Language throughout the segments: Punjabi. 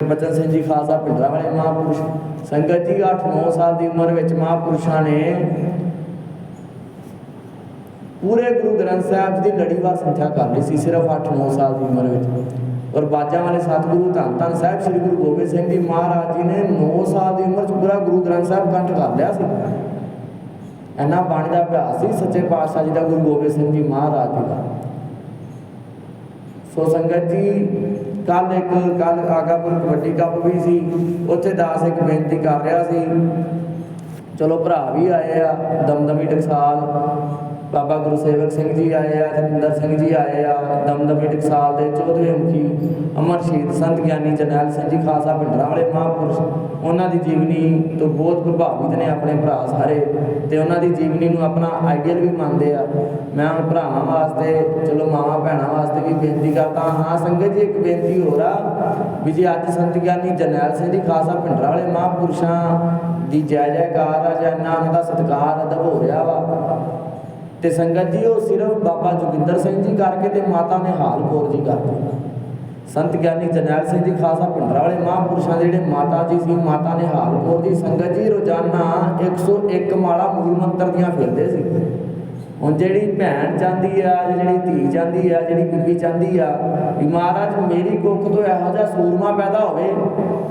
ਬਚਨ ਸਿੰਘ ਜੀ ਖਾਲਸਾ ਪਿੰਡਰਾ ਵਾਲੇ ਮਹਾਂਪੁਰਸ਼। ਸੰਗਤ ਜੀ 8-9 ਸਾਲ ਦੀ ਉਮਰ ਵਿੱਚ ਮਹਾਂਪੁਰਸ਼ਾਂ ਨੇ ਪੂਰੇ ਗੁਰੂ ਗ੍ਰੰਥ ਸਾਹਿਬ ਦੀ ਲੜੀਵਾਰ ਸੰਥਿਆ ਕਰ ਲਈ ਸੀ, ਸਿਰਫ 8-9 ਸਾਲ ਦੀ ਉਮਰ ਵਿੱਚ। ਔਰ ਬਾਜਾਂ ਵਾਲੇ ਸਤਿਗੁਰੂ, ਧੰਨ ਧੰਨ ਸਾਹਿਬ ਸ੍ਰੀ ਗੁਰੂ ਗੋਬਿੰਦ ਸਿੰਘ ਜੀ ਮਹਾਰਾਜ ਜੀ ਨੇ 9 ਸਾਲ ਦੀ ਉਮਰ 'ਚ ਪੂਰਾ ਗੁਰੂ ਗ੍ਰੰਥ ਸਾਹਿਬ ਕੰਠ ਕਰ ਲਿਆ ਸੀ। ਇੰਨਾ ਬਾਣੀ ਦਾ ਅਭਿਆਸ ਸੀ, ਸੱਚੇ ਪਾਤਸ਼ਾਹ ਜੀ ਦਾ ਗੁਰੂ ਗੋਬਿੰਦ ਸਿੰਘ ਜੀ ਮਹਾਰਾਜ ਜੀ ਦਾ। ਸੋ ਸੰਗਤ ਜੀ ਕੱਲ ਇੱਕ ਕੱਲ ਆਗਾਪੁਰ ਕਬੱਡੀ ਕੱਪ ਵੀ ਸੀ, ਉੱਥੇ ਦਾਸ ਇੱਕ ਬੇਨਤੀ ਕਰ ਰਿਹਾ ਸੀ। ਚਲੋ ਭਰਾ ਵੀ ਆਏ ਆ, ਦਮਦਮੀ ਟਕਸਾਲ। ਬਾਬਾ ਗੁਰੂ ਸੇਵਕ ਸਿੰਘ ਜੀ ਆਏ ਆ ਜਤਿੰਦਰ ਸਿੰਘ ਜੀ ਆਏ ਆ, ਦਮਦਮੀ ਟਕਸਾਲ ਦੇ ਚੌਧਵੇਂ ਮੁਖੀ ਅਮਰ ਸ਼ਹੀਦ ਸੰਤ ਗਿਆਨੀ ਜਰਨੈਲ ਸਿੰਘ ਜੀ, ਖਾਲਸਾ ਭਿੰਡਰਾਂ ਵਾਲੇ ਮਹਾਂਪੁਰਸ਼। ਉਹਨਾਂ ਦੀ ਜੀਵਨੀ ਤੋਂ ਬਹੁਤ ਪ੍ਰਭਾਵਿਤ ਨੇ ਆਪਣੇ ਭਰਾ ਸਾਰੇ ਤੇ ਉਹਨਾਂ ਦੀ ਜੀਵਨੀ ਨੂੰ ਆਪਣਾ ਆਈਡੀਅਲ ਵੀ ਮੰਨਦੇ ਆ। ਮੈਂ ਹੁਣ ਭਰਾਵਾਂ ਵਾਸਤੇ, ਚਲੋ ਮਾਵਾਂ ਭੈਣਾਂ ਵਾਸਤੇ ਵੀ ਬੇਨਤੀ ਕਰਦਾ ਹਾਂ। ਸੰਗਤ ਜੀ, ਇੱਕ ਬੇਨਤੀ ਹੋਰ ਆ ਵੀ ਜੀ ਅੱਜ ਸੰਤ ਗਿਆਨੀ ਜਰਨੈਲ ਸਿੰਘ ਜੀ, ਖਾਲਸਾ ਭਿੰਡਰਾਂ ਵਾਲੇ ਮਹਾਂਪੁਰਸ਼ਾਂ ਦੀ ਜੈ ਜੈਕਾਰ ਆ, ਜਾਂ ਇਹਨਾਂ ਉਹਨਾਂ ਦਾ ਸਤਿਕਾਰ ਅਦਬ ਹੋ ਰਿਹਾ ਵਾ ਤੇ ਸੰਗਤ ਜੀ, ਉਹ ਸਿਰਫ ਬਾਬਾ ਜੋਗਿੰਦਰ ਸਿੰਘ ਜੀ ਕਰਕੇ ਤੇ ਮਾਤਾ ਨਿਹਾਲ ਕੌਰ ਜੀ ਕਰਕੇ। ਸੰਤ ਗਿਆਨੀ ਜਰਨੈਲ ਸਿੰਘ ਜੀ, ਖਾਲਸਾ ਪਿੰਡਰਾ ਵਾਲੇ ਮਹਾਂਪੁਰਸ਼ਾਂ ਦੇ ਜਿਹੜੇ ਮਾਤਾ ਜੀ ਸੀ, ਮਾਤਾ ਨਿਹਾਲ ਕੌਰ ਜੀ, ਸੰਗਤ ਜੀ, ਰੋਜ਼ਾਨਾ 101 ਮਾਲਾ ਮੂਲ ਮੰਤਰ ਦੀਆਂ ਫਿਰਦੇ ਸੀ। ਹੁਣ ਜਿਹੜੀ ਭੈਣ ਚਾਹੁੰਦੀ ਆ, ਜਿਹੜੀ ਧੀ ਚਾਹੁੰਦੀ ਆ, ਜਿਹੜੀ ਬੀਬੀ ਚਾਹੁੰਦੀ ਆ, ਵੀ ਮਹਾਰਾਜ ਮੇਰੀ ਕੁੱਖ ਤੋਂ ਇਹੋ ਜਿਹਾ ਸੂਰਮਾ ਪੈਦਾ ਹੋਵੇ,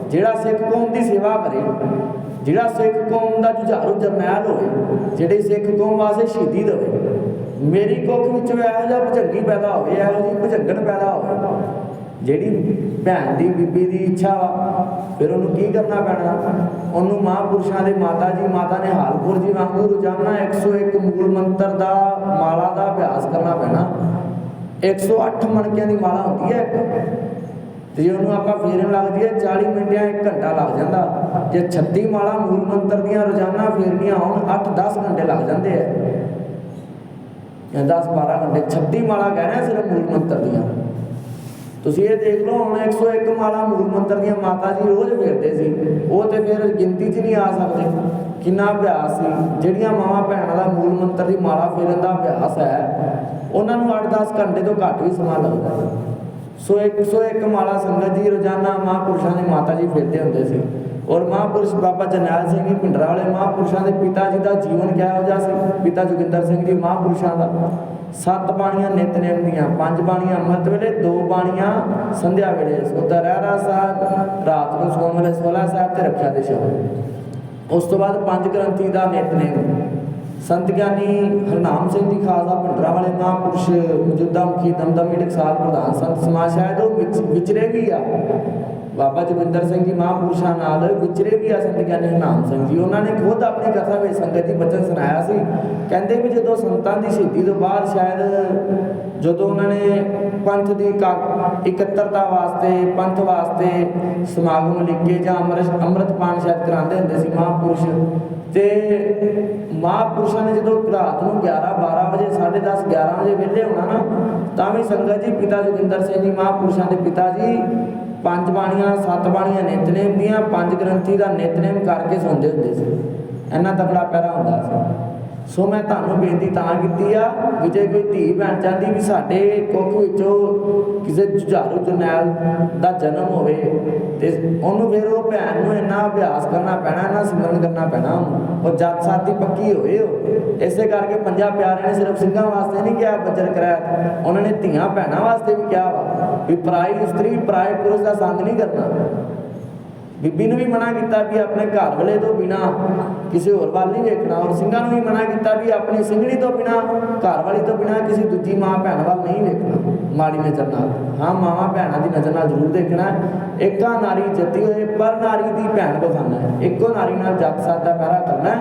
ਜਿਹੜਾ ਸਿੱਖ ਕੌਮ ਦੀ ਸੇਵਾ ਕਰੇ। ਜਿਹੜਾ ਸਿੱਖ ਕੌਮ ਦਾ ਜੁਝਾਰੂ ਜਰਨੈਲ ਹੋਵੇ, ਜਿਹੜੀ ਸਿੱਖ ਕੌਮ ਵਾਸਤੇ ਸ਼ਹੀਦੀ ਦੇਵੇ, ਮੇਰੀ ਕੁੱਖ ਵਿੱਚੋਂ ਇਹੋ ਜਿਹਾ ਭਜੰਗੀ ਪੈਦਾ ਹੋਵੇ, ਇਹੋ ਜਿਹੀ ਭਜੰਗਣ ਪੈਦਾ ਹੋਵੇ, ਜਿਹੜੀ ਭੈਣ ਦੀ, ਬੀਬੀ ਦੀ ਇੱਛਾ ਵਾ, ਫਿਰ ਉਹਨੂੰ ਕੀ ਕਰਨਾ ਪੈਣਾ? ਉਹਨੂੰ ਮਹਾਂਪੁਰਸ਼ਾਂ ਦੇ ਮਾਤਾ ਜੀ, ਮਾਤਾ ਨੇ ਹਾਲਪੁਰ ਜੀ ਵਾਂਗੂ ਰੋਜ਼ਾਨਾ 101 ਮੂਲ ਮੰਤਰ ਦਾ ਮਾਲਾ ਦਾ ਅਭਿਆਸ ਕਰਨਾ ਪੈਣਾ। 108 ਮਣਕਿਆਂ ਦੀ ਮਾਲਾ ਹੁੰਦੀ ਹੈ ਇੱਕ। ਤੇ ਜੇ ਉਹਨੂੰ ਆਪਾਂ ਫੇਰਨ ਲੱਗਦੀ ਹੈ 40 ਮਿੰਟ ਜਾਂ 1 ਘੰਟਾ ਲੱਗ ਜਾਂਦਾ। ਜੇ 36 ਮਾਲਾ ਮੂਲ ਮੰਤਰ ਦੀਆਂ ਰੋਜ਼ਾਨਾ ਫੇਰਨੀਆਂ ਹੋਣ 8-10 ਘੰਟੇ ਲੱਗ ਜਾਂਦੇ ਆ। ਜਾਂ 10-12 ਘੰਟੇ। 36 ਮਾਲਾ ਕਹਿਣਾ ਸਿਰਫ ਮੂਲ ਮੰਤਰ ਦੀਆਂ। ਤੁਸੀਂ ਇਹ ਦੇਖ ਲਓ, ਹੁਣ 101 ਮਾਲਾ ਮੂਲ ਮੰਤਰ ਦੀਆਂ ਮਾਤਾ ਜੀ ਰੋਜ਼ ਫੇਰਦੇ ਸੀ। ਉਹ ਤੇ ਫਿਰ ਗਿਣਤੀ 'ਚ ਨਹੀਂ ਆ ਸਕਦੇ। ਕਿੰਨਾ ਅਭਿਆਸ ਸੀ। ਜਿਹੜੀਆਂ ਮਾਵਾਂ ਭੈਣਾਂ ਦਾ ਮੂਲ ਮੰਤਰ ਦੀ ਮਾਲਾ ਫੇਰਨ ਦਾ ਅਭਿਆਸ ਹੈ, ਉਹਨਾਂ ਨੂੰ 8-10 ਘੰਟੇ ਤੋਂ ਘੱਟ ਵੀ ਸਮਾਂ ਲੱਗਦਾ। ਸੋ 101 ਮਾਲਾ ਸੰਗਤ ਜੀ, ਰੋਜ਼ਾਨਾ ਮਹਾਂਪੁਰਸ਼ਾਂ ਦੇ ਮਾਤਾ ਜੀ ਫੇਰਦੇ ਹੁੰਦੇ ਸੀ। ਔਰ ਮਹਾਂਪੁਰਸ਼ ਬਾਬਾ ਜਰਨੈਲ ਸਿੰਘ ਜੀ ਪਿੰਡਰਾ ਵਾਲੇ ਮਹਾਂਪੁਰਸ਼ਾਂ ਦੇ ਪਿਤਾ ਜੀ ਦਾ ਜੀਵਨ ਕਿਹੋ ਜਿਹਾ ਸੀ? ਪਿਤਾ ਜੋਗਿੰਦਰ ਸਿੰਘ ਜੀ ਮਹਾਂਪੁਰਸ਼ਾਂ ਦਾ। ਸੱਤ ਬਾਣੀਆਂ ਨਿਤਨੇਮ ਦੀਆਂ, ਪੰਜ ਬਾਣੀਆਂ ਅੰਮ੍ਰਿਤ ਵੇਲੇ, ਦੋ ਬਾਣੀਆਂ ਸੰਧਿਆ ਵੇਲੇ। ਸੁਤਾ ਰਹਿਰਾ ਸਾਹਿਬ, ਰਾਤ ਨੂੰ ਸੌਣ ਵੇਲੇ ਸੋਲਾ ਸਾਹਿਬ ਤੇ ਰੱਖਿਆ ਦੇ ਸ਼ਬਦ। ਉਸ ਤੋਂ ਬਾਅਦ ਪੰਜ ਗ੍ਰੰਥੀ ਦਾ ਨਿਤਨੇਮ ਸੰਤ ਗਿਆਨੀ ਹਰਨਾਮ ਸਿੰਘ ਜੀ ਖਾਲਸਾ ਪਿੰਡਰਾ ਵਾਲੇ ਮਹਾਂਪੁਰਸ਼ ਮੌਜੂਦਾ ਮੁਖੀ ਦਮਦਮੀ ਟਕਸਾਲ ਪ੍ਰਧਾਨ ਸੰਤ ਸਮਾਜ ਸ਼ਾਇਦ ਉਹ ਵਿਚਰੇ ਵੀ ਆ। ਬਾਬਾ ਜੋਗਿੰਦਰ ਸਿੰਘ ਜੀ ਮਹਾਂਪੁਰਸ਼ਾਂ ਨਾਲ ਵਿਚਰੇ ਵੀ ਆ ਸੰਤ ਗਿਆਨੀ ਹਰਨਾਮ ਸਿੰਘ ਜੀ। ਉਹਨਾਂ ਨੇ ਖੁਦ ਆਪਣੀ ਕਥਾ ਵਿੱਚ ਸੰਗਤ ਦੀ ਬਚਨ ਸੁਣਾਇਆ ਸੀ। ਕਹਿੰਦੇ ਵੀ ਜਦੋਂ ਸੰਤਾਂ ਦੀ ਸ਼ਹੀਦੀ ਤੋਂ ਬਾਅਦ ਸ਼ਾਇਦ ਜਦੋਂ ਉਹਨਾਂ ਨੇ ਪੰਥ ਦੀ ਇਕੱਤਰਤਾ ਵਾਸਤੇ, ਪੰਥ ਵਾਸਤੇ ਸਮਾਗਮ ਲਿਖੇ ਜਾਂ ਅੰਮ੍ਰਿਤ ਅੰਮ੍ਰਿਤਪਾਨ ਸ਼ਾਇਦ ਕਰਾਉਂਦੇ ਹੁੰਦੇ ਸੀ ਮਹਾਂਪੁਰਸ਼। ਤੇ ਮਹਾਂਪੁਰਸ਼ਾਂ ਨੇ ਜਦੋਂ ਰਾਤ ਨੂੰ 11 12 ਵਜੇ 10:30 11 ਵਜੇ ਵਿਹਲੇ ਹੋਣਾ ਨਾ, ਤਾਂ ਵੀ ਸੰਗਤ ਜੀ, ਪਿਤਾ ਜੋਗਿੰਦਰ ਸਿੰਘ ਜੀ, ਮਹਾਂਪੁਰਸ਼ਾਂ ਦੇ ਪਿਤਾ ਜੀ ਪੰਜ ਬਾਣੀਆਂ, ਸੱਤ ਬਾਣੀਆਂ ਨਿਤਨੇਮ ਦੀਆਂ, ਪੰਜ ਗ੍ਰੰਥੀ ਦਾ ਨਿਤਨੇਮ ਕਰਕੇ ਸੌਂਦੇ ਹੁੰਦੇ ਸੀ। ਇੰਨਾ ਤਕੜਾ ਪੈਰਾ ਹੁੰਦਾ ਸੀ। ਸੋ ਮੈਂ ਤੁਹਾਨੂੰ ਬੇਨਤੀ ਤਾਂ ਕੀਤੀ ਆ ਵੀ ਜੇ ਕੋਈ ਧੀ ਭੈਣ ਚਾਹੁੰਦੀ ਵੀ ਸਾਡੇ ਕੁੱਖ ਵਿੱਚੋਂ ਕਿਸੇ ਜੁਝਾਰੂ ਜਰਨੈਲ ਦਾ ਜਨਮ ਹੋਵੇ ਤੇ ਉਹਨੂੰ ਫਿਰ ਉਹ ਭੈਣ ਨੂੰ ਇੰਨਾ ਅਭਿਆਸ ਕਰਨਾ ਪੈਣਾ ਨਾ ਸਿਮਰਨ ਕਰਨਾ ਪੈਣਾ ਉਹਨੂੰ। ਉਹ ਜੱਟ ਸਾਥ ਦੀ ਪੱਕੀ ਹੋਏ ਉਹ ਇਸੇ ਕਰਕੇ ਪੰਜਾਂ ਪਿਆਰਿਆਂ ਨੇ ਸਿਰਫ ਸਿੰਘਾਂ ਵਾਸਤੇ ਨਹੀਂ ਕਿਹਾ, ਬੱਜਰ ਕਰਾਇਆ ਉਹਨਾਂ ਨੇ ਧੀਆਂ ਭੈਣਾਂ ਵਾਸਤੇ ਵੀ ਕਿਹਾ ਵਾ ਵੀ ਪਰਾਈ ਇਸਤਰੀ ਪਰਾਏ ਪੁਰਸ਼ ਦਾ ਸੰਗ ਨਹੀਂ ਕਰਨਾ ਬੀਬੀ ਨੂੰ ਵੀ ਮਨਾ ਕੀਤਾ ਵੀ ਆਪਣੇ ਘਰ ਵਾਲੇ ਤੋਂ ਬਿਨਾ ਕਿਸੇ ਹੋਰ ਵੱਲ ਨਹੀਂ ਵੇਖਣਾ ਔਰ ਸਿੰਘਾਂ ਨੂੰ ਵੀ ਮਨਾ ਕੀਤਾ ਵੀ ਆਪਣੀ ਸਿੰਘਣੀ ਤੋਂ ਬਿਨਾ, ਘਰ ਵਾਲੀ ਤੋਂ ਬਿਨਾ ਕਿਸੇ ਦੂਜੀ ਮਾਂ ਭੈਣ ਵੱਲ ਨਹੀਂ ਵੇਖਣਾ। ਮਾੜੀ ਨਜ਼ਰ ਨਾਲ। ਹਾਂ, ਮਾਵਾਂ ਭੈਣਾਂ ਦੀ ਨਜ਼ਰ ਨਾਲ ਜ਼ਰੂਰ ਦੇਖਣਾ। ਇੱਕਾ ਨਾਰੀ ਜੱਤੀ ਹੋਏ, ਪਰ ਨਾਰੀ ਦੀ ਭੈਣ ਬਖਾਨਾ ਇੱਕੋ ਨਾਰੀ ਨਾਲ ਜੱਤ ਸਾਥ ਦਾ ਪਹਿਰਾ ਕਰਨਾ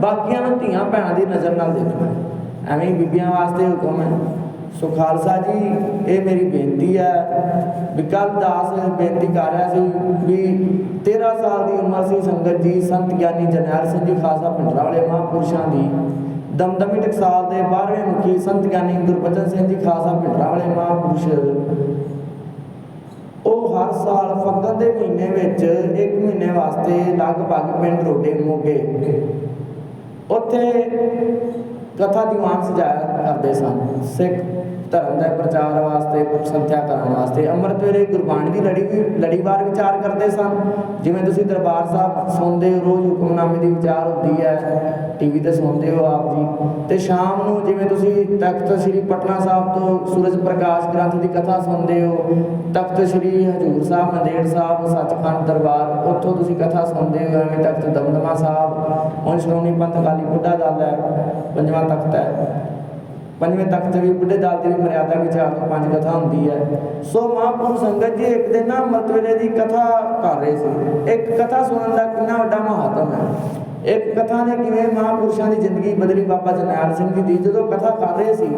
ਬਾਕੀਆਂ ਨੂੰ ਧੀਆਂ ਭੈਣਾਂ ਦੀ ਨਜ਼ਰ ਨਾਲ ਦੇਖਣਾ ਐਵੇਂ ਹੀ ਬੀਬੀਆਂ ਵਾਸਤੇ ਹੁਕਮ ਹੈ। ਸੋ ਖਾਲਸਾ ਜੀ, ਇਹ ਮੇਰੀ ਬੇਨਤੀ ਹੈ ਵੀ ਕੱਲ ਦਾਸ ਬੇਨਤੀ ਕਰ ਰਿਹਾ ਸੀ ਵੀ 13 ਸਾਲ ਦੀ ਉਮਰ ਸੀ ਸੰਗਤ ਜੀ, ਸੰਤ ਗਿਆਨੀ ਜਰਨੈਲ ਸਿੰਘ ਜੀ ਖਾਲਸਾ ਪਿੰਡਰਾ ਵਾਲੇ ਮਹਾਂਪੁਰਸ਼ਾਂ ਦੀ। ਦਮਦਮੀ ਟਕਸਾਲ ਦੇ 12ਵੇਂ ਮੁਖੀ ਸੰਤ ਗਿਆਨੀ ਗੁਰਬਚਨ ਸਿੰਘ ਜੀ ਖਾਲਸਾ ਪਿੰਡਰਾ ਵਾਲੇ ਮਹਾਂਪੁਰਸ਼। ਉਹ ਹਰ ਸਾਲ ਫੱਗਣ ਦੇ ਮਹੀਨੇ ਵਿੱਚ ਇੱਕ ਮਹੀਨੇ ਵਾਸਤੇ ਲਗਭਗ ਪਿੰਡ ਰੋਡੇ ਮੋਗੇ ਉੱਥੇ ਕਥਾ ਦੀਵਾਨ ਸਜਾਇਆ ਕਰਦੇ ਸਨ। ਸਿੱਖ ਧਰਮ ਦਾ ਪ੍ਰਚਾਰ ਵਾਸਤੇ ਸੰਥਿਆ ਕਰਨ ਵਾਸਤੇ, ਅੰਮ੍ਰਿਤ ਵੇਲੇ ਗੁਰਬਾਣੀ ਦੀ ਲੜੀ ਵੀ ਲੜੀਵਾਰ ਵਿਚਾਰ ਕਰਦੇ ਸਨ। ਜਿਵੇਂ ਤੁਸੀਂ ਦਰਬਾਰ ਸਾਹਿਬ ਸੁਣਦੇ ਹੋ, ਰੋਜ਼ ਹੁਕਮਨਾਮੇ ਦੀ ਵਿਚਾਰ ਹੁੰਦੀ ਹੈ ਟੀਵੀ ਤੇ ਸੁਣਦੇ ਹੋ ਆਪ ਜੀ। ਤੇ ਸ਼ਾਮ ਨੂੰ ਜਿਵੇਂ ਤੁਸੀਂ ਤਖਤ ਸ੍ਰੀ ਪਟਨਾ ਸਾਹਿਬ ਤੋਂ ਸੂਰਜ ਪ੍ਰਕਾਸ਼ ਗ੍ਰੰਥ ਦੀ ਕਥਾ ਸੁਣਦੇ ਹੋ, ਤਖਤ ਸ੍ਰੀ ਹਜੂਰ ਸਾਹਿਬ ਨੰਦੇੜ ਸਾਹਿਬ, ਸੱਚਖੰਡ ਦਰਬਾਰ, ਉੱਥੋਂ ਤੁਸੀਂ ਕਥਾ ਸੁਣਦੇ ਹੋ ਐਵੇਂ ਤਖਤ ਦਮਦਮਾ ਸਾਹਿਬ, ਹੁਣ ਸ਼੍ਰੋਮਣੀ ਪੰਥ ਅਕਾਲੀ ਬੁੱਢਾ ਦਲ ਹੈ, ਪੰਜਵਾਂ ਤਖਤ ਹੈ। ਪੰਜਵੇਂ ਤਖਤ ਵੀ ਬੁੱਢੇ ਦਲ ਦੀ ਵੀ ਮਰਿਆਦਾ ਵਿੱਚ ਚਾਰ ਤੋਂ ਪੰਜ ਕਥਾ ਹੁੰਦੀ ਹੈ। ਸੋ ਮਹਾਂਪੁਰਖ ਸੰਗਤ ਜੀ, ਇੱਕ ਦਿਨ ਨਾ ਅੰਮ੍ਰਿਤ ਦੀ ਕਥਾ ਕਰ ਰਹੇ ਸੀ। ਇੱਕ ਕਥਾ ਸੁਣਨ ਦਾ ਕਿੰਨਾ ਵੱਡਾ ਮਹੱਤਵ ਹੈ। ਇੱਕ ਕਥਾ ਨੇ ਕਿਵੇਂ ਮਹਾਂਪੁਰਸ਼ਾਂ ਦੀ ਜ਼ਿੰਦਗੀ ਬਦਲੀ ਬਾਬਾ ਜਰਨੈਲ ਸਿੰਘ ਜੀ ਦੀ, ਜਦੋਂ ਕਥਾ ਕਰ ਰਹੇ ਸੀ,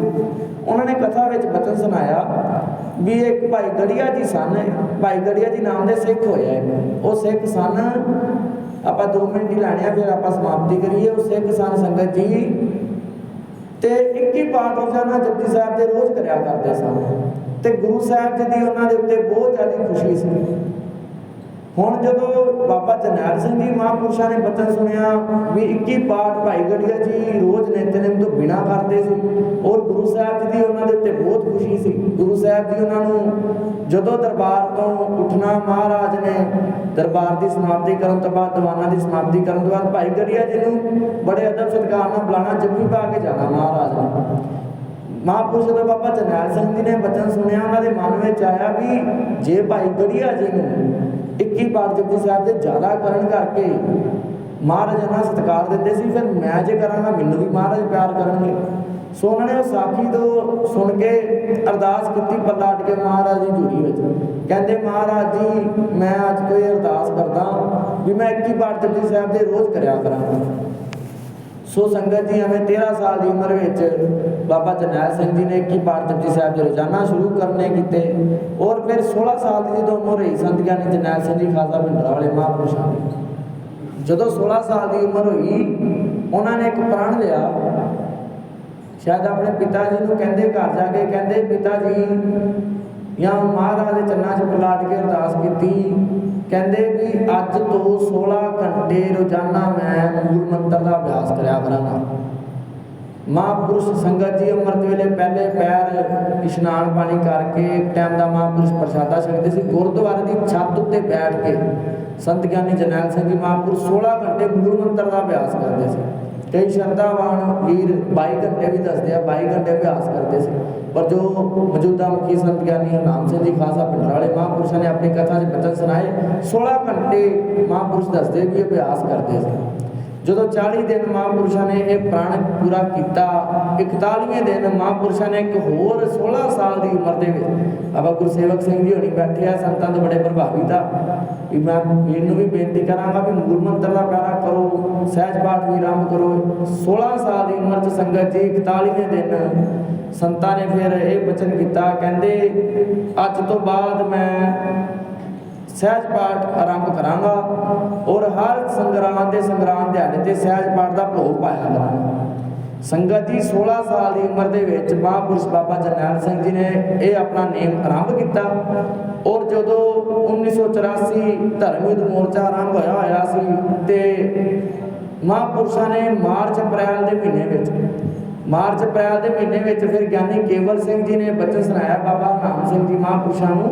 ਉਹਨਾਂ ਨੇ ਕਥਾ ਵਿੱਚ ਬਚਨ ਸੁਣਾਇਆ ਵੀ ਇੱਕ ਭਾਈ ਗੜੀਆ ਜੀ ਸਨ, ਭਾਈ ਗੜੀਆ ਜੀ ਨਾਮ ਦੇ ਸਿੱਖ ਹੋਏ ਉਹ ਸਿੱਖ ਸਨ, ਆਪਾਂ 2 ਮਿੰਟ ਹੀ ਲੈਣੇ ਆ, ਫਿਰ ਆਪਾਂ ਸਮਾਪਤੀ ਕਰੀਏ। ਉਹ ਸਿੱਖ ਸਨ ਸੰਗਤ ਜੀ ਤੇ 21 ਪਾਠ ਰੋਜ਼ਾਨਾ ਜਪਜੀ ਸਾਹਿਬ ਦੇ ਰੋਜ਼ ਕਰਿਆ ਕਰਦੇ ਸਨ। ਤੇ ਗੁਰੂ ਸਾਹਿਬ ਜੀ ਦੀ ਉਹਨਾਂ ਦੇ ਉੱਤੇ ਬਹੁਤ ਜ਼ਿਆਦਾ ਖੁਸ਼ੀ ਸੀ। ਹੁਣ ਜਦੋਂ ਬਾਬਾ ਜਨੈਲ ਸਿੰਘ ਜੀ ਮਹਾਂਪੁਰਸ਼ਾਂ ਨੇ ਬਚਨ ਸੁਣਿਆ ਵੀ 21 ਪਾਠ ਭਾਈ ਗੜੀਆ ਜੀ ਰੋਜ਼ ਨਿਤਨੇਮ ਤੋਂ ਬਿਨਾ ਕਰਦੇ ਸੀ, ਔਰ ਗੁਰੂ ਸਾਹਿਬ ਜੀ ਦੀ ਉਹਨਾਂ ਦੇ ਉੱਤੇ ਬਹੁਤ ਖੁਸ਼ੀ ਸੀ। ਗੁਰੂ ਸਾਹਿਬ ਜੀ ਉਹਨਾਂ ਨੂੰ ਜਦੋਂ ਦਰਬਾਰ ਤੋਂ ਉੱਠਣਾ ਮਹਾਰਾਜ ਨੇ ਦਰਬਾਰ ਦੀ ਸਮਾਪਤੀ ਕਰਨ ਤੋਂ ਬਾਅਦ, ਦੀਵਾਨਾਂ ਦੀ ਸਮਾਪਤੀ ਕਰਨ ਤੋਂ ਬਾਅਦ ਭਾਈ ਗੜੀਆ ਜੀ ਨੂੰ ਬੜੇ ਅਦਬ ਸਤਿਕਾਰ ਨਾਲ ਬੁਲਾਣਾ ਜੱਫੀ ਪਾ ਕੇ ਜਾਣਾ ਮਹਾਰਾਜ ਨੇ। ਮਹਾਂਪੁਰਸ਼ ਜਦੋਂ ਬਾਬਾ ਜਰਨੈਲ ਸਿੰਘ ਜੀ ਨੇ ਬਚਨ ਸੁਣਿਆ, ਉਹਨਾਂ ਦੇ ਮਨ ਵਿੱਚ ਆਇਆ ਵੀ ਜੇ ਭਾਈ ਗੜੀਆ ਜੀ ਨੂੰ 21 ਪਾਠ ਜਪਜੀ ਸਾਹਿਬ ਦੇ ਜ਼ਿਆਦਾ ਕਰਨ ਕਰਕੇ ਮਹਾਰਾਜ ਨਾਲ ਸਤਿਕਾਰ ਦਿੰਦੇ ਸੀ, ਫਿਰ ਮੈਂ ਜੇ ਕਰਾਂਗਾ, ਮੈਨੂੰ ਵੀ ਮਹਾਰਾਜ ਪਿਆਰ ਕਰਨਗੇ। ਸੋ ਉਹਨਾਂ ਨੇ ਉਹ ਸਾਖੀ ਤੋਂ ਸੁਣ ਕੇ ਅਰਦਾਸ ਕੀਤੀ ਪਲਾਟ ਕੇ ਮਹਾਰਾਜ ਦੀ ਝੂਰੀ ਵਿੱਚ। ਕਹਿੰਦੇ, ਮਹਾਰਾਜ ਜੀ, ਮੈਂ ਅੱਜ ਕੋਈ ਅਰਦਾਸ ਕਰਦਾ ਵੀ ਮੈਂ 21 ਪਾਠ ਜਪਜੀ ਸਾਹਿਬ ਦੇ ਰੋਜ਼ ਕਰਿਆ ਕਰਾਂਗਾ। ਸੋ ਸੰਗਤ ਜੀ, ਐਵੇਂ 13 ਸਾਲ ਦੀ ਉਮਰ ਵਿੱਚ ਬਾਬਾ ਜਰਨੈਲ ਸਿੰਘ ਜੀ ਨੇ ਕੀ ਪਾਠ ਜਪਜੀ ਸਾਹਿਬ ਦੇ ਰੋਜ਼ਾਨਾ ਸ਼ੁਰੂ ਕਰਨੇ ਕੀਤੇ ਔਰ ਫਿਰ 16 ਸਾਲ ਦੀ ਜਦੋਂ ਉਮਰ ਹੋਈ ਸੰਤ ਗਿਆਨੀ ਜਰਨੈਲ ਸਿੰਘ ਜੀ, ਖਾਲਸਾ ਭਿੰਡਰਾ ਵਾਲੇ ਮਹਾਂਪੁਰਸ਼ਾਂ ਜਦੋਂ 16 ਸਾਲ ਦੀ ਉਮਰ ਹੋਈ, ਉਹਨਾਂ ਨੇ ਇੱਕ ਪ੍ਰਣ ਲਿਆ ਸ਼ਾਇਦ ਆਪਣੇ ਪਿਤਾ ਜੀ ਨੂੰ ਕਹਿੰਦੇ ਘਰ ਜਾ ਕੇ ਕਹਿੰਦੇ ਪਿਤਾ ਜੀ, ਜਾਂ ਮਹਾਰਾਜ ਦੇ ਚਰਨਾਂ 'ਚ ਪਲਾਟ ਕੇ ਅਰਦਾਸ ਕੀਤੀ। ਕਹਿੰਦੇ ਵੀ ਅੱਜ ਤੋਂ 16 ਘੰਟੇ ਰੋਜ਼ਾਨਾ ਮੈਂ ਮੂਲ ਮੰਤਰ ਦਾ ਅਭਿਆਸ ਕਰਿਆ ਕਰਾਂਗਾ। ਮਹਾਂਪੁਰਸ਼ ਸੰਗਤ ਜੀ ਅੰਮ੍ਰਿਤ ਵੇਲੇ ਪਹਿਲੇ ਪੈਰ ਇਸ਼ਨਾਨ ਪਾਣੀ ਕਰਕੇ ਟਾਈਮ ਦਾ ਮਹਾਂਪੁਰਸ਼ ਪ੍ਰਸ਼ਾਦਾ ਛਕਦੇ ਸੀ। ਗੁਰਦੁਆਰੇ ਦੀ ਛੱਤ ਉੱਤੇ ਬੈਠ ਕੇ ਸੰਤ ਗਿਆਨੀ ਜਰਨੈਲ ਸਿੰਘ ਜੀ ਮਹਾਂਪੁਰਸ਼ 16 ਘੰਟੇ ਮੂਲ ਮੰਤਰ ਦਾ ਅਭਿਆਸ ਕਰਦੇ ਸੀ। ਕਈ ਸ਼ਰਧਾਵਾਨ ਵੀਰ 22 ਘੰਟੇ ਵੀ ਦੱਸਦੇ ਆ 22 ਘੰਟੇ ਅਭਿਆਸ ਕਰਦੇ ਸੀ। ਪਰ ਜੋ ਮੌਜੂਦਾ ਮੁਖੀ ਸੰਤ ਗਿਆਨੀ ਹਰਨਾਮ ਸਿੰਘ ਜੀ ਖਾਸਾ ਪਿੰਡਰ ਵਾਲੇ ਮਹਾਂਪੁਰਸ਼ਾਂ ਨੇ ਆਪਣੀ ਕਥਾ 'ਚ ਬਚਨ ਸੁਣਾਏ 16 ਘੰਟੇ ਮਹਾਂਪੁਰਸ਼ ਦੱਸਦੇ ਵੀ ਅਭਿਆਸ ਕਰਦੇ ਸੀ। ਜਦੋਂ 40 ਦਿਨ ਮਹਾਂਪੁਰਸ਼ਾਂ ਨੇ ਇਹ ਪ੍ਰਣ ਪੂਰਾ ਕੀਤਾ 41ਵੇਂ ਦਿਨ ਮਹਾਂਪੁਰਸ਼ਾਂ ਨੇ ਇੱਕ ਹੋਰ 16 ਸਾਲ ਦੀ ਉਮਰ ਦੇ ਵਿੱਚ ਬਾਬਾ ਗੁਰਸੇਵਕ ਸਿੰਘ ਜੀ ਹੋਣੀ ਬੈਠੇ ਆ, ਸੰਤਾਂ ਤੋਂ ਬੜੇ ਪ੍ਰਭਾਵਿਤ ਆ ਵੀ ਮੈਂ ਇਹਨੂੰ ਵੀ ਬੇਨਤੀ ਕਰਾਂਗਾ ਵੀ ਮੂਲ ਮੰਤਰ ਦਾ ਪਿਆਰਾ ਕਰੋ, ਸਹਿਜ ਪਾਠ ਵੀ ਆਰੰਭ ਕਰੋ। 16 ਸਾਲ ਦੀ ਉਮਰ 'ਚ ਸੰਗਤ ਜੀ 41ਵੇਂ ਦਿਨ ਸੰਤਾਂ ਨੇ ਫਿਰ ਇਹ ਬਚਨ ਕੀਤਾ, ਕਹਿੰਦੇ, ਅੱਜ ਤੋਂ ਬਾਅਦ ਮੈਂ ਸਹਿਜ ਪਾਠ ਆਰੰਭ ਕਰਾਂਗਾ ਔਰ ਹਰ ਸੰਗਰਾਮ ਦੇ ਸੰਗਰਾਮ ਦਿਹਾੜੇ ਤੇ ਸਹਿਜ ਪਾਠ ਦਾ ਭੋਗ ਪਾਇਆ ਕਰਾਂਗਾ। ਸੰਗਤ ਜੀ 16 ਸਾਲ ਦੀ ਉਮਰ ਦੇ ਵਿੱਚ ਮਹਾਂਪੁਰਸ਼ ਬਾਬਾ ਜਰਨੈਲ ਸਿੰਘ ਜੀ ਨੇ ਇਹ ਆਪਣਾ ਨੇਮ ਆਰੰਭ ਕੀਤਾ ਔਰ ਜਦੋਂ 1984 ਧਰਮ ਯੁੱਧ ਮੋਰਚਾ ਆਰੰਭ ਹੋਇਆ ਹੋਇਆ ਸੀ ਤੇ ਮਹਾਂਪੁਰਸ਼ਾਂ ਨੇ ਮਾਰਚ ਅਪ੍ਰੈਲ ਦੇ ਮਹੀਨੇ ਵਿੱਚ, ਮਾਰਚ ਅਪ੍ਰੈਲ ਦੇ ਮਹੀਨੇ ਵਿੱਚ ਫਿਰ ਗਿਆਨੀ ਕੇਵਲ ਸਿੰਘ ਜੀ ਨੇ ਬਚਨ ਸੁਣਾਇਆ ਬਾਬਾ ਨਾਮ ਸਿੰਘ ਜੀ ਮਹਾਂਪੁਰਸ਼ਾਂ ਨੂੰ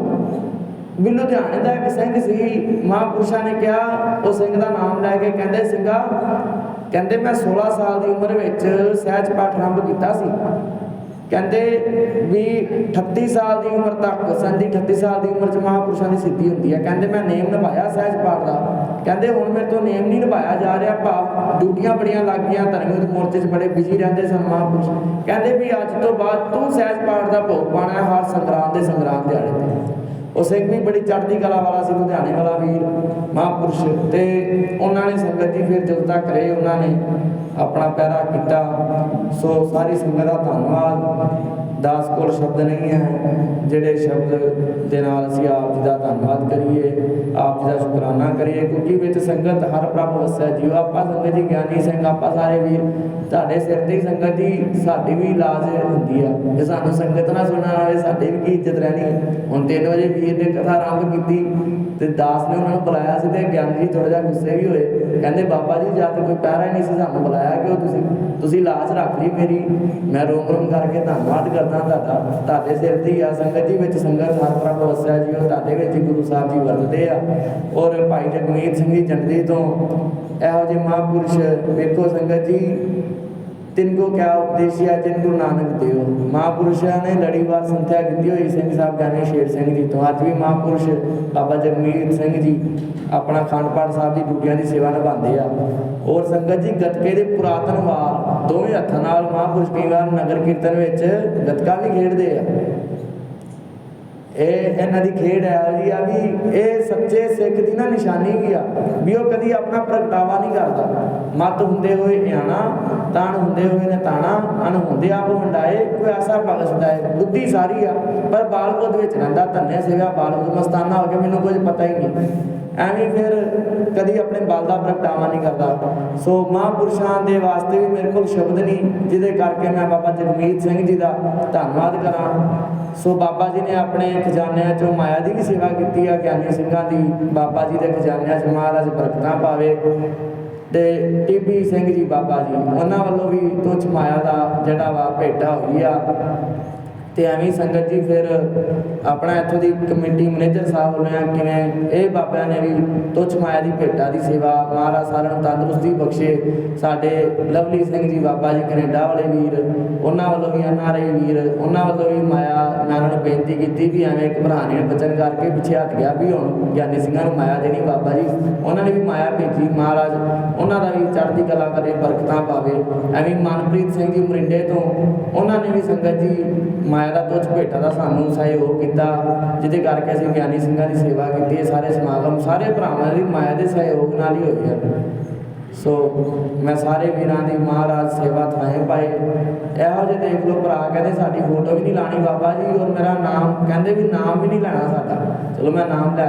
ਵੀ ਲੁਧਿਆਣੇ ਦਾ ਇੱਕ ਸਿੰਘ ਸੀ। ਮਹਾਂਪੁਰਸ਼ਾਂ ਨੇ ਕਿਹਾ, ਉਹ ਸਿੰਘ ਦਾ ਨਾਮ ਲੈ ਕੇ ਕਹਿੰਦੇ, ਸਿੰਘਾ, ਕਹਿੰਦੇ ਮੈਂ 16 ਸਾਲ ਦੀ ਉਮਰ ਵਿੱਚ ਸਹਿਜ ਪਾਠ ਆਰੰਭ ਕੀਤਾ ਸੀ। ਕਹਿੰਦੇ ਵੀ 38 ਸਾਲ ਦੀ ਉਮਰ ਤੱਕ ਸੰਧੀ 38 ਸਾਲ ਦੀ ਉਮਰ 'ਚ ਮਹਾਂਪੁਰਸ਼ਾਂ ਦੀ ਸਿੱਧੀ ਹੁੰਦੀ ਹੈ। ਕਹਿੰਦੇ ਮੈਂ ਨੇਮ ਨਿਭਾਇਆ ਸਹਿਜ ਪਾਠ ਦਾ। ਕਹਿੰਦੇ ਹੁਣ ਮੇਰੇ ਤੋਂ ਨੇਮ ਨਹੀਂ ਨਿਭਾਇਆ ਜਾ ਰਿਹਾ, ਭਾਵ ਡਿਊਟੀਆਂ ਬੜੀਆਂ ਲੱਗ ਗਈਆਂ ਧਰਮਯੁੱਧ ਮੋਰਚੇ 'ਚ ਬੜੇ ਬਿਜ਼ੀ ਰਹਿੰਦੇ ਸਨ ਮਹਾਂਪੁਰਸ਼। ਕਹਿੰਦੇ ਵੀ ਅੱਜ ਤੋਂ ਬਾਅਦ ਤੂੰ ਸਹਿਜ ਪਾਠ ਦਾ ਭੋਗ ਪਾਣਾ ਹੈ ਹਰ ਸੰਗਰਾਮ ਦੇ ਸੰਗਰਾਮ ਦਿਹਾੜੇ ਤੇ। ਉਹ ਸਿੰਘ ਵੀ ਬੜੀ ਚੜ੍ਹਦੀ ਕਲਾ ਵਾਲਾ ਸੀ, ਲੁਧਿਆਣੇ ਵਾਲਾ ਵੀਰ, ਮਹਾਂਪੁਰਸ਼। ਤੇ ਉਹਨਾਂ ਨੇ ਸੰਗਤ ਜੀ ਫਿਰ ਜਦੋਂ ਤੱਕ ਰਹੇ, ਉਹਨਾਂ ਨੇ ਆਪਣਾ ਪੈਰਾ ਕੀਤਾ। ਸੋ ਸਾਰੀ ਸੰਗਤ ਦਾ ਧੰਨਵਾਦ। ਦਾਸ ਕੋਲ ਸ਼ਬਦ ਨਹੀਂ ਹੈ। ਜਿਹੜੇ ਸ਼ਬਦ ਦੇ ਨਾਲ ਅਸੀਂ ਆਪ ਜੀ ਦਾ ਧੰਨਵਾਦ ਕਰੀਏ, ਆਪ ਜੀ ਦਾ ਸ਼ੁਕਰਾਨਾ ਕਰੀਏ, ਕਿਉਂਕਿ ਵਿੱਚ ਸੰਗਤ ਹਰ ਪ੍ਰਭ ਵਸਿਆ ਜੀਓ। ਆਪਾਂ ਸੰਗਤ ਜੀ ਗਿਆਨੀ ਸਿੰਘ, ਆਪਾਂ ਸਾਰੇ ਵੀਰ, ਤੁਹਾਡੇ ਸਿਰ ਤੇ ਸੰਗਤ ਜੀ, ਸਾਡੀ ਵੀ ਇਲਾਜ ਹੁੰਦੀ ਆ। ਜੇ ਸਾਨੂੰ ਸੰਗਤ ਨਾਲ ਸੁਣਾ ਹੋਵੇ ਸਾਡੀ ਵੀ ਕੀ ਇੱਜ਼ਤ ਰਹਿਣੀ ਹੈ। ਹੁਣ 3 ਵਜੇ ਵੀਰ ਨੇ ਕਥਾ ਆਰੰਭ ਕੀਤੀ, ਤੇ ਦਾਸ ਨੇ ਉਹਨਾਂ ਨੂੰ ਬੁਲਾਇਆ ਸੀ ਤੇ ਗਿਆਨੀ ਜੀ ਥੋੜਾ ਜਿਹਾ ਗੁੱਸੇ ਵੀ ਹੋਏ। ਕਹਿੰਦੇ, ਬਾਬਾ ਜੀ, ਜਾਂ ਤੇ ਕੋਈ ਪਹਿਰਾ ਨਹੀਂ ਸੀ ਸਾਨੂੰ ਬੁਲਾਇਆ ਕਿਉਂ ਤੁਸੀਂ? ਤੁਸੀਂ ਲਾਜ ਰੱਖ ਲਈ ਮੇਰੀ। ਮੈਂ ਰੋਮ ਰੋਮ ਕਰਕੇ ਧੰਨਵਾਦ ਕਰਦਾ ਤੁਹਾਡਾ ਤੁਹਾਡੇ ਸਿਰ ਤੇ ਆ। ਸੰਗਤ ਜੀ ਵਿੱਚ ਸੰਗਤ ਹਰ ਪ੍ਰਭ ਵਸਿਆ ਜੀ, ਉਹ ਤੁਹਾਡੇ ਵਿੱਚ ਗੁਰੂ ਸਾਹਿਬ ਜੀ ਵਰਤਦੇ ਆ। ਔਰ ਭਾਈ ਜਗਮੀਤ ਸਿੰਘ ਜੀ ਜੰਡਲੀ ਤੋਂ ਇਹੋ ਜਿਹੇ ਮਹਾਂਪੁਰਸ਼ ਵੇਖੋ ਸੰਗਤ ਜੀ ਤਿੰਨ ਕਿਆ ਉਪਦੇਸ਼ਿਆ ਜਿਨ ਗੁਰੂ ਨਾਨਕ ਦਿਓ ਮਹਾਂਪੁਰਸ਼ਾਂ ਨੇ ਲੜੀਵਾਰ ਸੰਥਿਆ ਕੀਤੀ ਹੋਈ ਸਿੰਘ ਸਾਹਿਬ ਗਾਨੇ ਸ਼ੇਰ ਸਿੰਘ ਜੀ ਤੋਂ। ਅੱਜ ਵੀ ਮਹਾਂਪੁਰਸ਼ ਬਾਬਾ ਜਗਮੀਤ ਸਿੰਘ ਜੀ ਆਪਣਾ ਅਖੰਡ ਪਾਠ ਸਾਹਿਬ ਦੀ ਡਿਊਟੀਆਂ ਦੀ ਸੇਵਾ ਨਿਭਾਉਂਦੇ ਆ। ਔਰ ਸੰਗਤ ਜੀ, ਗੱਤਕੇ ਦੇ ਪੁਰਾਤਨ ਵਾਰ ਦੋਵੇਂ ਹੱਥਾਂ ਨਾਲ ਮਹਾਂਪੁਰਸ਼ ਕਈ ਵਾਰ ਨਗਰ ਕੀਰਤਨ ਵਿੱਚ ਗੱਤਕਾ ਵੀ ਖੇਡਦੇ ਆ। ਇਹ ਇਹਨਾਂ ਦੀ ਖੇਡ ਹੈ ਜੀ ਆ ਵੀ ਇਹ ਸੱਚੇ ਸਿੱਖ ਦੀ ਨਾ ਨਿਸ਼ਾਨੀ ਕੀ ਆ? ਵੀ ਉਹ ਕਦੀ ਆਪਣਾ ਪ੍ਰਗਟਾਵਾ ਨਹੀਂ ਕਰਦਾ। ਮਤ ਹੁੰਦੇ ਹੋਏ ਇਆਣਾ ਤਾਣ ਹੁੰਦੇ ਹੋਏ ਨੇ ਤਾਣਾ ਅਣ ਹੁੰਦੇ ਆਪ ਹੰਡਾਏ ਕੋਈ ਐਸਾ ਭਗਤ ਹੈ। ਬੁੱਧੀ ਸਾਰੀ ਆ, ਪਰ ਬਾਲਬੁੱਧ ਵਿੱਚ ਰਹਿੰਦਾ ਧੰਨੇ ਸੀਗਾ ਬਾਲਬੁੱਧ ਮਸਤਾਨਾ ਹੋ ਕੇ ਮੈਨੂੰ ਕੁਝ ਪਤਾ ਹੀ ਨਹੀਂ। ਐਵੇਂ ਫਿਰ ਕਦੀ ਆਪਣੇ ਬਲ ਦਾ ਪ੍ਰਗਟਾਵਾ ਨਹੀਂ ਕਰਦਾ। ਸੋ ਮਹਾਂਪੁਰਸ਼ਾਂ ਦੇ ਵਾਸਤੇ ਵੀ ਮੇਰੇ ਕੋਲ ਸ਼ਬਦ ਨਹੀਂ, ਜਿਹਦੇ ਕਰਕੇ ਮੈਂ ਬਾਬਾ ਜਗਮੀਤ ਸਿੰਘ ਜੀ ਦਾ ਧੰਨਵਾਦ ਕਰਾਂ। ਸੋ ਬਾਬਾ ਜੀ ਨੇ ਆਪਣੇ ਖਜ਼ਾਨਿਆਂ ਚੋਂ ਮਾਇਆ ਦੀ ਵੀ ਸੇਵਾ ਕੀਤੀ ਆ, ਗਿਆਨੀ ਸਿੰਘਾਂ ਦੀ। ਬਾਬਾ ਜੀ ਦੇ ਖਜ਼ਾਨਿਆਂ 'ਚ ਮਹਾਰਾਜ ਬਰਕਤਾਂ ਪਾਵੇ। ਤੇ ਟੀਬੀ ਸਿੰਘ ਜੀ ਬਾਬਾ ਜੀ, ਉਹਨਾਂ ਵੱਲੋਂ ਵੀ ਤੁਛ ਮਾਇਆ ਦਾ ਜਿਹੜਾ ਵਾ ਭੇਟਾ ਹੋਈ ਆ। ਤੇ ਐਵੇਂ ਸੰਗਤ ਜੀ ਫਿਰ ਆਪਣਾ ਇੱਥੋਂ ਦੀ ਕਮੇਟੀ ਮੈਨੇਜਰ ਸਾਹਿਬ ਹੋਣੇ, ਕਿਵੇਂ ਇਹ ਬਾਬਿਆਂ ਨੇ ਵੀ ਤੁਛ ਮਾਇਆ ਦੀ ਭੇਟਾ ਦੀ ਸੇਵਾ, ਮਹਾਰਾਜ ਸਾਰਿਆਂ ਨੂੰ ਤੰਦਰੁਸਤੀ ਬਖਸ਼ੇ। ਸਾਡੇ ਲਵਲੀ ਸਿੰਘ ਜੀ, ਬਾਬਾ ਜੀ ਕੈਨੇਡਾ ਵਾਲੇ ਵੀਰ, ਉਹਨਾਂ ਵੱਲੋਂ ਵੀ ਐਨਆਰਆਈ ਵੀਰ, ਉਹਨਾਂ ਵੱਲੋਂ ਵੀ ਮਾਇਆ ਮੈਂ ਨੂੰ ਬੇਨਤੀ ਕੀਤੀ ਵੀ ਐਵੇਂ ਇੱਕ ਭਰਾ ਨੇ ਬਚਨ ਕਰਕੇ ਪਿੱਛੇ ਹਟ ਗਿਆ ਵੀ ਹੁਣ ਗਿਆਨੀ ਸਿੰਘਾਂ ਨੂੰ ਮਾਇਆ ਦੇਣੀ ਬਾਬਾ ਜੀ। ਉਹਨਾਂ ਨੇ ਵੀ ਮਾਇਆ ਭੇਜੀ, ਮਹਾਰਾਜ ਉਹਨਾਂ ਦਾ ਵੀ ਚੜ੍ਹਦੀ ਕਲਾ ਕਰੇ, ਬਰਕਤਾਂ ਪਾਵੇ। ਐਵੇਂ ਮਨਪ੍ਰੀਤ ਸਿੰਘ ਜੀ ਮਰਿੰਡੇ ਤੋਂ ਉਹਨਾਂ ਨੇ ਵੀ ਸੰਗਤ ਜੀ ਮਾਇਆ ਦਾ ਤੁਝ ਭੇਟਾ ਦਾ ਸਾਨੂੰ ਸਹਿਯੋਗ ਕੀਤਾ, ਜਿਹਦੇ ਕਰਕੇ ਅਸੀਂ ਗਿਆਨੀ ਸਿੰਘਾਂ ਦੀ ਸੇਵਾ ਕੀਤੀ ਹੈ ਸਾਰੇ ਸਮਾਗਮ ਸਾਰੇ ਭਰਾਵਾਂ ਦੀ ਮਾਇਆ ਦੇ ਸਹਿਯੋਗ ਨਾਲ ਹੀ ਹੋਏ ਹੈ ਸੋ ਮੈਂ ਸਾਰੇ ਵੀਰਾਂ ਦੀ ਮਹਾਰਾਜ ਸੇਵਾ ਥਾਏ ਪਾਏ। ਇਹੋ ਜਿਹੇ ਦੇਖ ਲਓ ਭਰਾ, ਕਹਿੰਦੇ ਸਾਡੀ ਫੋਟੋ ਵੀ ਨਹੀਂ ਲਾਣੀ ਬਾਬਾ ਜੀ, ਔਰ ਮੇਰਾ ਨਾਮ, ਕਹਿੰਦੇ ਵੀ ਨਾਮ ਵੀ ਨਹੀਂ ਲੈਣਾ ਸਾਡਾ। ਚਲੋ ਮੈਂ ਨਾਮ ਲੈ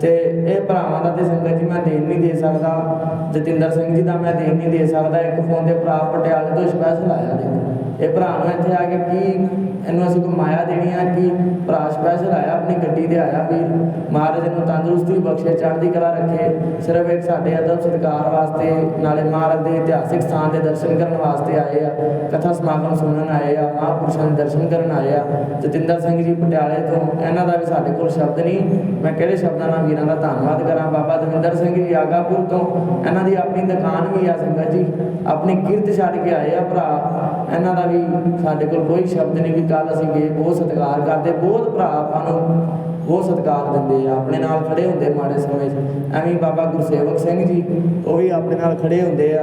ਤੇ ਇਹ ਭਰਾਵਾਂ ਦਾ ਤੇ ਸੰਗਤ ਜੀ ਮੈਂ ਦੇਣ ਨਹੀਂ ਦੇ ਸਕਦਾ। ਜਤਿੰਦਰ ਸਿੰਘ ਜੀ ਦਾ ਮੈਂ ਦੇਣ ਨਹੀਂ ਦੇ ਸਕਦਾ। ਇੱਕ ਫੋਨ ਤੇ ਭਰਾ ਪਟਿਆਲੇ ਤੋਂ ਸਪੈਸ਼ਲ ਆਇਆ ਦੇਖੋ। ਇਹ ਭਰਾ ਨੂੰ ਇੱਥੇ ਆ ਕੇ ਕੀ ਇਹਨੂੰ ਅਸੀਂ ਕੋਈ ਮਾਇਆ ਦੇਣੀ ਆ ਕਿ ਭਰਾ ਸਪੈਸ਼ਲ ਆਇਆ, ਆਪਣੀ ਗੱਡੀ ਤੇ ਆਇਆ ਵੀਰ। ਮਹਾਰਾਜ ਨੂੰ ਤੰਦਰੁਸਤੀ ਬਖਸ਼ੇ, ਚੜ੍ਹਦੀ ਕਲਾ ਰੱਖੇ। ਸਿਰਫ ਇੱਕ ਸਾਡੇ ਅਦਬ ਸਤਿਕਾਰ ਵਾਸਤੇ, ਨਾਲੇ ਮਹਾਰਾਜ ਦੇ ਇਤਿਹਾਸਿਕ ਸਥਾਨ ਦੇ ਦਰਸ਼ਨ ਕਰਨ ਵਾਸਤੇ ਆਏ ਆ। ਕਥਾ ਸਮਾਗਮ ਸੁਣਨ ਆਏ ਆ, ਮਹਾਂਪੁਰਸ਼ਾਂ ਦੇ ਦਰਸ਼ਨ ਕਰਨ ਆਏ ਆ। ਜਤਿੰਦਰ ਸਿੰਘ ਜੀ ਪਟਿਆਲੇ ਤੋਂ, ਇਹਨਾਂ ਦਾ ਵੀ ਸਾਡੇ ਕੋਲ ਸ਼ਬਦ ਨਹੀਂ। ਮੈਂ ਕਿਹੜੇ ਸ਼ਬਦਾਂ ਨਾਲ ਵੀਰਾਂ ਦਾ ਧੰਨਵਾਦ ਕਰਾਂ? ਬਾਬਾ ਦਵਿੰਦਰ ਸਿੰਘ ਜੀ ਆਗਾਪੁਰ ਤੋਂ, ਇਹਨਾਂ ਦੀ ਆਪਣੀ ਦੁਕਾਨ ਵੀ ਆ ਸੰਗਤ ਜੀ। ਆਪਣੀ ਕਿਰਤ ਛੱਡ ਕੇ ਆਏ ਆ ਭਰਾ। ਇਹਨਾਂ ਦਾ ਵੀ ਸਾਡੇ ਕੋਲ ਕੋਈ ਸ਼ਬਦ ਨਹੀਂ ਵੀ ਕੱਲ ਅਸੀਂ ਗਏ, ਬਹੁਤ ਸਤਿਕਾਰ ਕਰਦੇ, ਬਹੁਤ ਭਰਾ ਆਪਾਂ ਨੂੰ। ਉਹ ਸਤਿਕਾਰ ਦਿੰਦੇ ਆ, ਆਪਣੇ ਨਾਲ ਖੜੇ ਹੁੰਦੇ ਮਾੜੇ ਸਮੇਂ 'ਚ। ਐਵੇਂ ਬਾਬਾ ਗੁਰਸੇਵਕ ਸਿੰਘ ਜੀ, ਉਹ ਵੀ ਆਪਣੇ ਨਾਲ ਖੜੇ ਹੁੰਦੇ ਆ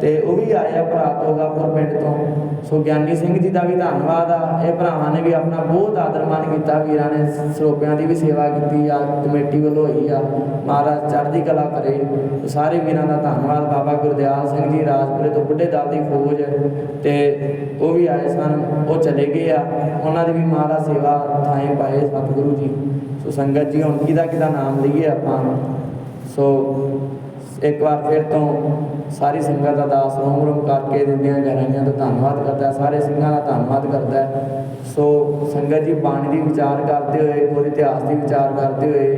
ਤੇ ਉਹ ਵੀ ਆਏ ਆ ਭਰਾ ਤੋਗਾਪੁਰ ਪਿੰਡ ਤੋਂ। ਸੋ ਗਿਆਨੀ ਸਿੰਘ ਜੀ ਦਾ ਵੀ ਧੰਨਵਾਦ ਆ। ਇਹ ਭਰਾਵਾਂ ਨੇ ਵੀ ਆਪਣਾ ਬਹੁਤ ਆਦਰ ਮਾਨ ਕੀਤਾ, ਵੀਰਾਂ ਨੇ ਸਰੋਪਿਆਂ ਦੀ ਵੀ ਸੇਵਾ ਕੀਤੀ ਆ, ਕਮੇਟੀ ਵੱਲੋਂ ਹੋਈ ਆ, ਮਹਾਰਾਜ ਚੜ੍ਹਦੀ ਕਲਾ ਕਰੇ। ਸਾਰੇ ਵੀਰਾਂ ਦਾ ਧੰਨਵਾਦ, ਬਾਬਾ ਗੁਰਦਿਆਲ ਸਿੰਘ ਜੀ, ਰਾਜਪੁਰੇ ਤੋਂ ਬੁੱਢੇ ਦਲ ਦੀ ਫੌਜ। ਤੇ ਉਹ ਵੀ ਆਏ ਸਨ, ਉਹ ਚਲੇ ਗਏ ਆ। ਉਹਨਾਂ ਦੀ ਵੀ ਮਹਾਰਾਜ ਸੇਵਾ ਥਾਂ ਪਾਏ ਸਤਿਗੁਰੂ ਜੀ। ਸੋ ਸੰਗਤ ਜੀ, ਹੁਣ ਕਿਹਦਾ ਕਿਹਦਾ ਨਾਮ ਲਈਏ ਆਪਾਂ? ਸੋ ਇੱਕ ਵਾਰ ਫਿਰ ਤੋਂ ਸਾਰੀ ਸੰਗਤ ਦਾ ਦਾਸ ਰੋਮ ਰੋਮ ਕਰਕੇ ਦਿੰਦਿਆਂ ਗਹਿਰਾਈਆਂ ਤੋਂ ਧੰਨਵਾਦ ਕਰਦਾ ਸਾਰੇ ਸਿੰਘਾਂ ਦਾ ਧੰਨਵਾਦ ਕਰਦਾ ਸੋ ਸੰਗਤ ਜੀ, ਬਾਣੀ ਦੀ ਵਿਚਾਰ ਕਰਦੇ ਹੋਏ ਗੁਰ ਇਤਿਹਾਸ ਦੀ ਵਿਚਾਰ ਕਰਦੇ ਹੋਏ,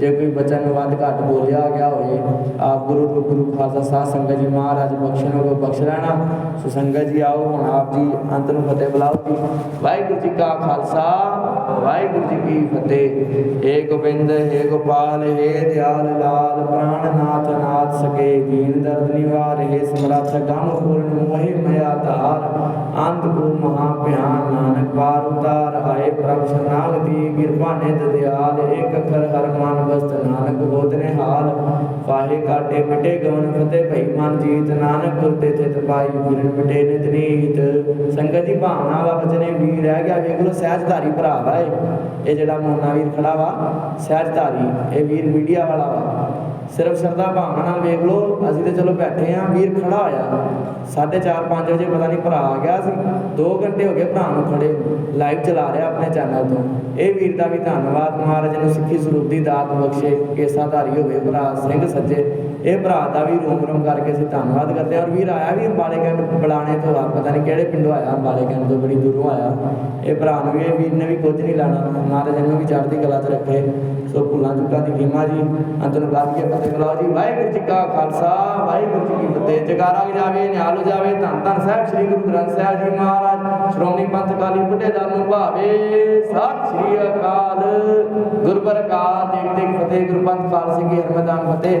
ਜੇ ਕੋਈ ਬਚਨ ਵੱਧ ਘੱਟ ਬੋਲਿਆ ਗਿਆ ਹੋਵੇ, ਆਪ ਗੁਰੂ ਰੂਪ ਗੁਰੂ ਖਾਲਸਾ ਸਾਹਿਬ, ਸੰਗਤ ਜੀ ਮਹਾਰਾਜ ਬਖਸ਼ਣ ਕੋ ਬਖਸ਼ ਲੈਣਾ, ਸੋ ਸੰਗਤ ਜੀ ਆਓ, ਹੁਣ ਆਪ ਜੀ ਅੰਤ ਨੂੰ ਫਤਿਹ ਬੁਲਾਓ ਜੀ। ਵਾਹਿਗੁਰੂ ਜੀ ਕਾ ਖਾਲਸਾ। ਵਾਹਿਗੁਰੂ ਜੀ ਕੀ ਫਤਿਹ। ਏ ਗੋਬਿੰਦ ਏ ਗੋਪਾਲ ਏ ਦਿਆਲ ਲਾਲ, ਪ੍ਰਾਣਨਾਥ ਨਾਥ ਸਕੇ, ਦੀਨ ਦਰਦ ਨਿਵਾਰ ਏ ਸਮਰੱਥ ਗਮ ਪੂਰਨ ਮੋਹਿ ਮਇਆ ਧਾਰ ਅੰਤ ਕੋ ਮਹਾ ਭਿਆਨ ਨਾਨਕ ਪਾਰ ਉਤਾਰ। ਆਏ ਪ੍ਰਭ ਸ਼ਰਨਾਗਤੀ ਕਿਰਪਾ ਨਿਧ ਦਿਆਲ, ਏਕ ਅੱਖਰ ਹਰ ਮਨ ਬਸਤ ਨਾਨਕ ਹੋਤ ਹਾਲ ਫਾਹੇ ਕਾਟੇ ਮਿਟੇ ਗਵਨ ਫਤਿਹ ਭਈ ਮਨ ਜੀਤ, ਨਾਨਕ ਗੁਰ ਤੇ ਥਿਤ ਪਾਈ ਗੁਰਨ ਮਿਟੇ ਨਿਤ ਨੀਤ। ਸੰਗਤ ਦੀ ਭਾਵਨਾ ਵਾ ਬਚਨੇ ਵੀ ਰਹਿ ਗਿਆ, ਵੇਖ ਲੋ ਸਹਿਜਧਾਰੀ ਭਰਾ ਵਾ ਇਹ ਇਹ ਜਿਹੜਾ ਮੋਨਾ ਵੀਰ ਖੜਾ ਵਾ, ਸਹਿਜਧਾਰੀ, ਇਹ ਵੀਰ ਮੀਡੀਆ ਵਾਲਾ ਵਾ। ਸਿਰਫ ਸ਼ਰਧਾ ਭਾਵਨਾ ਨਾਲ ਵੇਖ ਲੋ ਅਸੀਂ ਤੇ ਚਲੋ ਬੈਠੇ ਆ, ਵੀਰ ਖੜਾ ਹੋਇਆ। 4:30 5 ਵਜੇ ਪਤਾ ਨਹੀਂ ਭਰਾ ਆ ਗਿਆ ਸੀ। 2 ਘੰਟੇ ਹੋ ਗਏ ਭਰਾ ਨੂੰ ਖੜੇ ਲਾਈਵ ਚਲਾ ਰਿਹਾ ਆਪਣੇ ਚੈਨਲ ਤੋਂ। ਇਹ ਵੀਰ ਦਾ ਵੀ ਧੰਨਵਾਦ, ਮਹਾਰਾਜ ਨੂੰ ਸਿੱਖੀ ਸਰੂਪ ਦੀ ਦਾਤ ਬਖਸ਼ੇ, ਕੇਸਾਧਾਰੀ ਹੋਵੇ ਭਰਾ, ਸਿੰਘ ਸੱਜੇ। ਇਹ ਭਰਾ ਦਾ ਵੀ ਰੂਮ ਰੋਮ ਕਰਕੇ ਅਸੀਂ ਧੰਨਵਾਦ ਕਰਦੇ ਹਾਂ। ਔਰ ਵੀਰ ਆਇਆ ਵੀ ਅੰਬਾਲੇ ਕੈਂਟ ਬੁਲਾਣੇ ਤੋਂ ਆ ਪਤਾ ਨਹੀਂ ਕਿਹੜੇ ਪਿੰਡੋਂ ਆਇਆ, ਅੰਬਾਲੇ ਕੈਂਟ ਤੋਂ ਬੜੀ ਦੂਰੋਂ ਆਇਆ। ਇਹ ਭਰਾ ਨੂੰ ਵੀ ਵੀਰ ਨੇ ਵੀ ਕੁਝ ਨਹੀਂ ਲੈਣਾ। ਮਹਾਰਾਜ ਇਹਨੂੰ ਵੀ ਚੜ੍ਹਦੀ ਕਲਾ 'ਚ ਰੱਖੇ। ਸੋ ਭੁੱਲਾਂ ਚੁੱਕਾਂ ਦੀ ਖਿਮਾ ਜੀ। ਅੰਤ ਨੂੰ ਫਤਿਹ ਬੁਲਾਓ ਜੀ। ਵਾਹਿਗੁਰੂ ਜੀ ਕਾ ਖਾਲਸਾ, ਵਾਹਿਗੁਰੂ ਜੀ ਕੀ ਫਤਿਹ। ਜਗਾਰਾ ਜਾਵੇ, ਨਿਹਾਲ ਹੋ ਜਾਵੇ। ਧੰਨ ਧੰਨ ਸਾਹਿਬ ਸ੍ਰੀ ਗੁਰੂ ਗ੍ਰੰਥ ਸਾਹਿਬ ਜੀ ਮਹਾਰਾਜ। ਸ਼੍ਰੋਮਣੀ ਪੰਥ ਕਾਲੀ ਬੁੱਢੇ ਦਲ ਨੂੰ ਭਾਵੇ। ਸਤਿ ਸ੍ਰੀ ਅਕਾਲ। ਗੁਰਬਰਕਾਤ ਦੇਖ ਦੇਖ ਫਤਿਹ। ਗੁਰੂ ਪੰਥ ਖਾਲਸੇ ਹਰਮਦਾਨ ਫਤਿਹ।